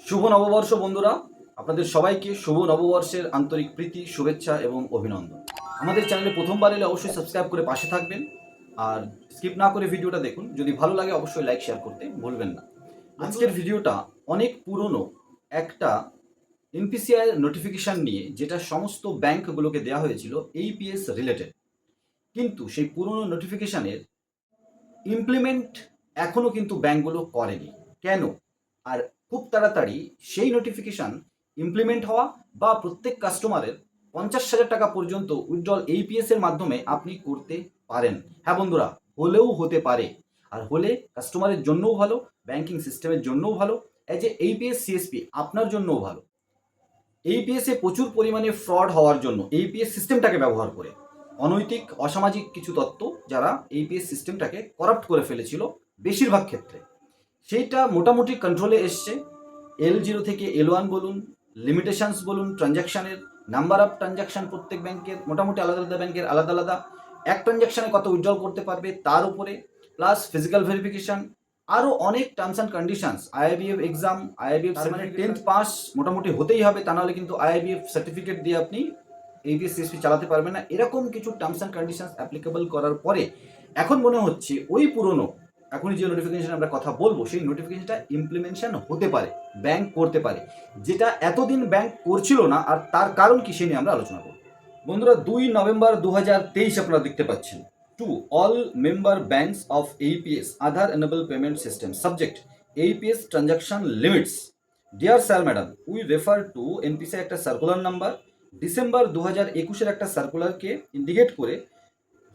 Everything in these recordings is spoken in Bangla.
শুভ নববর্ষ বন্ধুরা। আপনাদের সবাইকে শুভ নববর্ষের আন্তরিক প্রীতি শুভেচ্ছা এবং অভিনন্দন। আমাদের চ্যানেলে প্রথমবার এলে অবশ্যই সাবস্ক্রাইব করে পাশে থাকবেন। আর স্কিপ না করে ভিডিওটা দেখুন। যদি ভালো লাগে অবশ্যই লাইক শেয়ার করতে ভুলবেন না। আজকের ভিডিওটা অনেক পুরনো একটা এনপিসিআই নোটিফিকেশান নিয়ে যেটা সমস্ত ব্যাংকগুলোকে দেওয়া হয়েছিল এইপিএস রিলেটেড কিন্তু সেই পুরনো নোটিফিকেশানের ইমপ্লিমেন্ট এখনও কিন্তু ব্যাংকগুলো করেনি। কেন? আর খুব তাড়াতাড়ি সেই নোটিফিকেশন ইমপ্লিমেন্ট হওয়া বা প্রত্যেক কাস্টমারের পঞ্চাশ হাজার টাকা পর্যন্ত উইথড্রল এইপিএস এর মাধ্যমে আপনি করতে পারেন। হ্যাঁ বন্ধুরা, হলেও হতে পারে। আর হলে কাস্টমারের জন্যও ভালো ব্যাংকিং সিস্টেমের জন্যও ভালো এজ এ এইপিএস সিএসপি আপনার জন্যও ভালো। এইপিএস এ প্রচুর পরিমাণে ফ্রড হওয়ার জন্য এইপিএস সিস্টেমটাকে ব্যবহার করে অনৈতিক, অসামাজিক কিছু তত্ত্ব যারা এইপিএস সিস্টেমটাকে করাপ্ট করে ফেলেছিল, বেশিরভাগ ক্ষেত্রে। সেইটা মোটামুটি কন্ট্রোলে এসছে। এল জিরো থেকে এল ওয়ান বলুন লিমিটেশনস বলুন ট্রানজ্যাকশানের নাম্বার অফ ট্রানজ্যাকশন প্রত্যেক ব্যাংকের মোটামুটি আলাদা আলাদা ব্যাংকের আলাদা আলাদা। এক ট্রানজ্যাকশানে কত উইথড্রল করতে পারবে তার উপরে প্লাস ফিজিক্যাল ভেরিফিকেশন আরও অনেক terms and conditions IIBF exam IIBF মানে টেন্থ পাস মোটামুটি হতেই হবে তা নাহলে কিন্তু আইআইবিএফ সার্টিফিকেট দিয়ে আপনি এইবিএস সিএসপি চালাতে পারবেন না। এরকম কিছু টার্মস অ্যান্ড কন্ডিশনস অ্যাপ্লিকেবল করার পরে এখন মনে হচ্ছে ওই পুরনো এখন যে নোটিফিকেশন আমরা কথা বলব, সেই নোটিফিকেশনটা ইমপ্লিমেন্টেশন হতে পারে ব্যাংক করতে পারে। যেটা এতদিন ব্যাংক করছিল না, আর তার কারণ কি সে নিয়ে আমরা আলোচনা করব। বন্ধুরা, দুই নভেম্বর দু হাজার তেইশ আপনারা দেখতে পাচ্ছেন। To all member banks of AEPS Aadhaar enable payment system subject AEPS transaction limits dear sir madam we refer to NPC একটা সার্কুলার নাম্বার ডিসেম্বর দু হাজার একুশের একটা সার্কুলারকে ইন্ডিকেট করে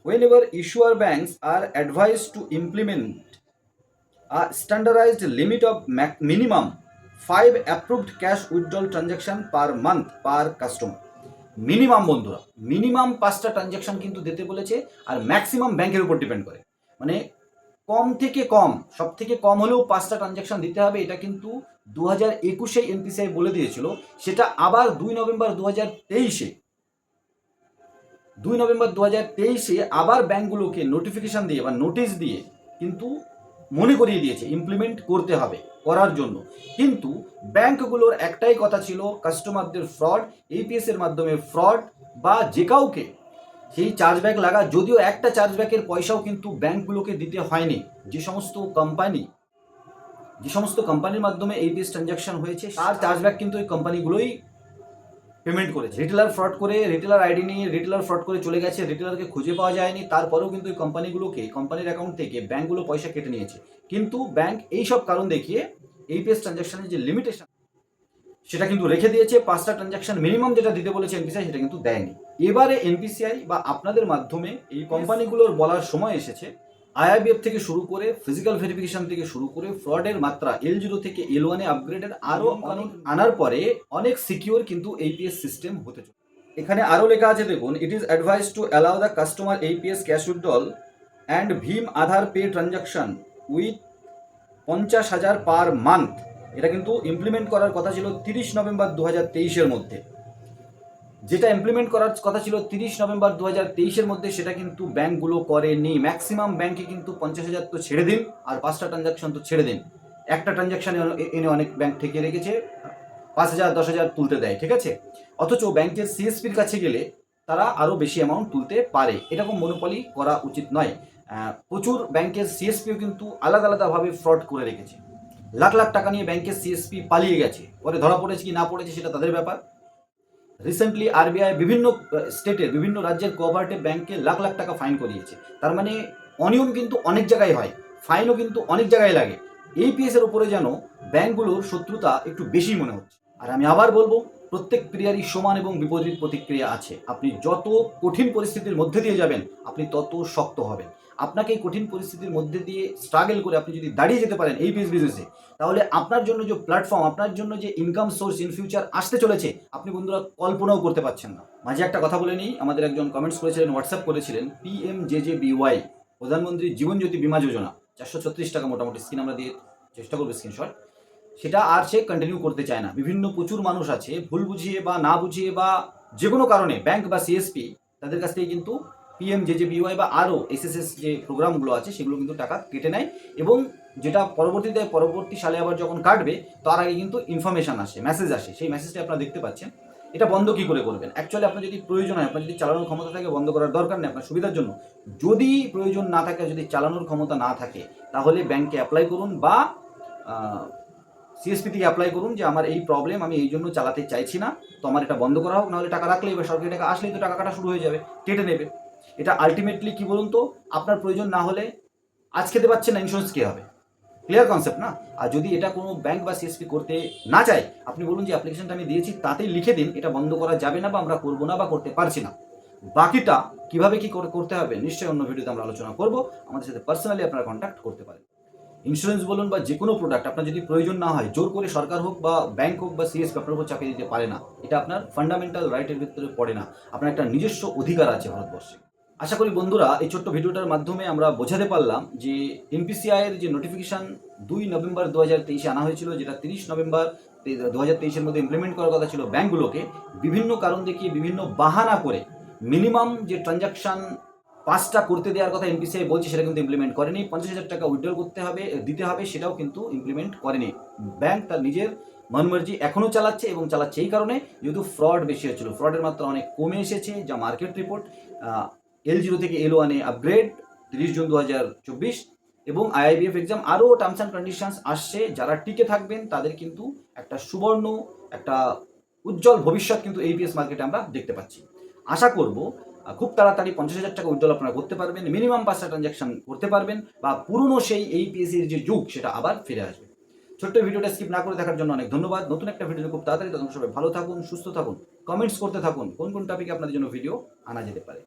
whenever issuer banks are advised to implement a standardized limit of minimum 5 approved cash withdrawal transaction per month per customer. Minimum বন্ধুরা মিনিমাম পাঁচটা ট্রানজ্যাকশন কিন্তু দিতে বলেছে আর ম্যাক্সিমাম ব্যাংকের উপর ডিপেন্ড করে। মানে কম থেকে কম সব থেকে কম হলেও পাঁচটা ট্রানজ্যাকশন দিতে হবে, এটা কিন্তু দু হাজার একুশে এনপিসিআই বলে দিয়েছিল। সেটা আবার দুই নভেম্বর দু হাজার তেইশে দুই নভেম্বর দু হাজার তেইশে আবার ব্যাংকগুলোকে নোটিফিকেশান দিয়ে বা নোটিশ দিয়ে কিন্তু মনে করিয়ে দিয়েছে ইমপ্লিমেন্ট করতে হবে করার জন্য। কিন্তু ব্যাংকগুলোর একটাই কথা ছিল কাস্টমারদের ফ্রড এইপিএস এর মাধ্যমে ফ্রড বা যে কাউকে সেই চার্জব্যাক লাগা যদিও একটা চার্জব্যাকের পয়সাও কিন্তু ব্যাংকগুলোকে দিতে হয়নি। যে সমস্ত কোম্পানি যে সমস্ত কোম্পানির মাধ্যমে এইপিএস ট্রানজাকশন হয়েছে তার চার্জব্যাক কিন্তু ওই কোম্পানিগুলোই পেমেন্ট করেছে। রিটেলার ফ্রড করে রিটেলার আইডি নিয়ে রিটেলার ফ্রড করে চলে গেছে রিটেলারকে খুঁজে পাওয়া যায়নি, তারপরেও কিন্তু এই কোম্পানিগুলোকে কোম্পানির অ্যাকাউন্ট থেকে ব্যাঙ্কগুলো পয়সা কেটে নিয়েছে। কিন্তু ব্যাঙ্ক এইসব কারণ দেখিয়ে এইপিএস ট্রানজাকশনের যে লিমিটেশন সেটা কিন্তু রেখে দিয়েছে। পাঁচটা ট্রানজাকশন মিনিমাম যেটা দিতে বলেছে এনপিসিআই সেটা কিন্তু দেয়নি। এবারে এনপিসিআই বা আপনাদের মাধ্যমে এই কোম্পানিগুলোর বলার সময় এসেছে। আইআইবিএফ থেকে শুরু করে ফিজিক্যাল ভেরিফিকেশন থেকে শুরু করে ফ্রডের মাত্রা এল জিরো থেকে এল ওয়ানে আপগ্রেডের আরও অনেক আনার পরে অনেক সিকিউর কিন্তু এইপিএস সিস্টেম হতে চলে এখানে আরও লেখা আছে দেখুন it is advise to allow the customer AEPS cash withdrawal and Bhim Aadhaar pay transaction with পঞ্চাশ হাজার পার মান্থ এটা কিন্তু ইমপ্লিমেন্ট করার কথা ছিল তিরিশ নভেম্বর দু হাজার তেইশের মধ্যে। যেটা ইমপ্লিমেন্ট করার কথা ছিল তিরিশ নভেম্বর দু হাজার তেইশের মধ্যে, সেটা কিন্তু ব্যাংকগুলো করেনি। ম্যাক্সিমাম ব্যাংকে কিন্তু পঞ্চাশ হাজার তো ছেড়ে দিন, আর পাঁচটা ট্রানজাকশন তো ছেড়ে দিন। একটা ট্রানজাকশানে এনে অনেক ব্যাংক থেকে রেখেছে, পাঁচ হাজার, দশ হাজার তুলতে দেয়, ঠিক আছে? অথচ ব্যাংকের সিএসপির কাছে গেলে তারা আরও বেশি অ্যামাউন্ট তুলতে পারে। এরকম মনোপলি করা উচিত নয়। প্রচুর ব্যাংকের সিএসপিও কিন্তু আলাদা আলাদাভাবে ফ্রড করে রেখেছে। লাখ লাখ টাকা নিয়ে ব্যাংকের সিএসপি পালিয়ে গেছে। পরে ধরা পড়েছে কি না পড়েছে সেটা তাদের ব্যাপার। রিসেন্টলি আরবিআই বিভিন্ন স্টেটের বিভিন্ন রাজ্যের কোঅপারেটিভ ব্যাংকে লাখ লাখ টাকা ফাইন করিয়েছে। তার মানে অনিয়ম কিন্তু অনেক জায়গায় হয়। ফাইনও কিন্তু অনেক জায়গায় লাগে। এইপিএস এর উপরে যেন ব্যাংকগুলোর শত্রুতা একটু বেশি মনে হচ্ছে। আর আমি আবার বলব, প্রত্যেক ক্রিয়ারই সমান এবং বিপরীত প্রতিক্রিয়া আছে। আপনি যত কঠিন পরিস্থিতির মধ্যে দিয়ে যাবেন, আপনি তত শক্ত হবেন। আপনাকে এই কঠিন পরিস্থিতির মধ্যে দিয়ে স্ট্রাগল করে আপনি যদি দাঁড়িয়ে যেতে পারেন এই বিজনেস তাহলে আপনার জন্য যে প্ল্যাটফর্ম আপনার জন্য যে ইনকাম সোর্স ইন ফিউচার আসতে চলেছে, আপনি বন্ধুরা কল্পনাও করতে পারছেন না। মাঝে একটা কথা বলে নিই, আমাদের একজন কমেন্টস করেছিলেন হোয়াটসঅ্যাপ করেছিলেন P M J J B Y Pradhan Mantri Jeevan Jyoti বিমা যোজনা, চারশো ছত্রিশ টাকা মোটামুটি স্ক্রিন আমরা দিয়ে চেষ্টা করব স্ক্রিনশট সেটা আর সে কন্টিনিউ করতে চায় না। বিভিন্ন প্রচুর মানুষ আছে, ভুল বুঝিয়ে বা না বুঝিয়ে বা যে কোনো কারণে ব্যাংক বা সিএসপি তাদের কাছ থেকে কিন্তু পিএম জে জে বা আরও এসএসএস যে প্রোগ্রামগুলো আছে, সেগুলো কিন্তু টাকা কেটে নেয় এবং যেটা পরবর্তীতে, পরবর্তী সালে আবার যখন কাটবে, তার আগে কিন্তু ইনফরমেশন আসে মেসেজ আসে। সেই মেসেজটা আপনারা দেখতে পাচ্ছেন। এটা বন্ধ কী করে করবেন? অ্যাকচুয়ালি আপনার যদি প্রয়োজন হয়, আপনার যদি চালানোর ক্ষমতা থাকে, বন্ধ করার দরকার নেই, আপনার সুবিধার জন্য। যদি প্রয়োজন না থাকে, যদি চালানোর ক্ষমতা না থাকে, তাহলে ব্যাংকে অ্যাপ্লাই করুন বা সিএসপি থেকে অ্যাপ্লাই করুন যে আমার এই প্রবলেম আমি এই জন্য চালাতে চাইছি না। তো আমার এটা বন্ধ করা হোক, নাহলে টাকা রাখলেই বা সরকারি টাকা আসলেই তো টাকা কাটা শুরু হয়ে যাবে, কেটে নেবে। এটা আলটিমেটলি কি বলুন তো, আপনার প্রয়োজন না হলে আজ খেতে পাচ্ছেন না ইন্স্যুরেন্স কে হবে। ক্লিয়ার কনসেপ্ট না? আর যদি এটা কোনো ব্যাংক বা সিএসপি করতে না চায়, আপনি বলুন যে অ্যাপ্লিকেশনটা আমি দিয়েছি, তাতেই লিখে দিন, এটা বন্ধ করা যাবে না বা আমরা করব না বা করতে পারছি না। বাকিটা কীভাবে কি করে করতে হবে, নিশ্চয়ই অন্য ভিডিওতে আমরা আলোচনা করব। আমাদের সাথে পার্সোনালি আপনারা কন্ট্যাক্ট করতে পারেন। ইন্স্যুরেন্স বলুন বা যে কোনো প্রোডাক্ট আপনার যদি প্রয়োজন না হয়, জোর করে সরকার হোক বা ব্যাংক হোক বা সিএসপি আপনার উপর চাপিয়ে দিতে পারে না, এটা আপনার ফান্ডামেন্টাল রাইটের ভিতরে পড়ে না। আপনার একটা নিজস্ব অধিকার আছে ভারতবর্ষে। আশা করি বন্ধুরা এই ছোট্ট ভিডিওটার মাধ্যমে আমরা বোঝাতে পারলাম যে এনপিসিআই এর যে নোটিফিকেশন দুই নভেম্বর দু হাজার তেইশে আনা হয়েছিল, যেটা তিরিশ নভেম্বর দু হাজার তেইশের মধ্যে ইমপ্লিমেন্ট করার কথা ছিল ব্যাংকগুলোকে বিভিন্ন কারণ দেখিয়ে বিভিন্ন বাহানা করে মিনিমাম যে ট্রানজাকশন পাঁচটা করতে দেওয়ার কথা এনপিসিআই বলছে, সেটা কিন্তু ইমপ্লিমেন্ট করেনি। পঞ্চাশ হাজার টাকা উইথড্র করতে হবে, দিতে হবে, সেটাও কিন্তু ইমপ্লিমেন্ট করেনি। ব্যাংক তার নিজের মনমর্জি এখনও চালাচ্ছে এবং চালাচ্ছে এই কারণে যেহেতু ফ্রড বেশি হচ্ছিল। ফ্রডের মাত্রা অনেক কমে এসেছে, যা মার্কেট রিপোর্ট এল জিরো থেকে এল ওয়ানে আপগ্রেড তিরিশ জুন দু হাজার চব্বিশ, এবং আইআইবিএফ এক্সাম আরও টার্মস অ্যান্ড কন্ডিশনস আসছে। যারা টিকে থাকবেন, তাদের কিন্তু একটা সুবর্ণ, একটা উজ্জ্বল ভবিষ্যৎ কিন্তু এইপিএস মার্কেটে আমরা দেখতে পাচ্ছি। আশা করব খুব তাড়াতাড়ি পঞ্চাশ হাজার টাকা উজ্জ্বল আপনারা করতে পারবেন মিনিমাম পাঁচটা ট্রানজাকশন করতে পারবেন, বা পুরনো সেই এইপিএস এর যে যুগ, সেটা আবার ফিরে আসবে। ছোট্ট ভিডিওটা স্কিপ না করে দেখার জন্য অনেক ধন্যবাদ। নতুন একটা ভিডিও খুব তাড়াতাড়ি তখন সবাই ভালো থাকুন, সুস্থ থাকুন কমেন্টস করতে থাকুন, কোন কোন টপিকে আপনাদের জন্য ভিডিও আনা যেতে পারে।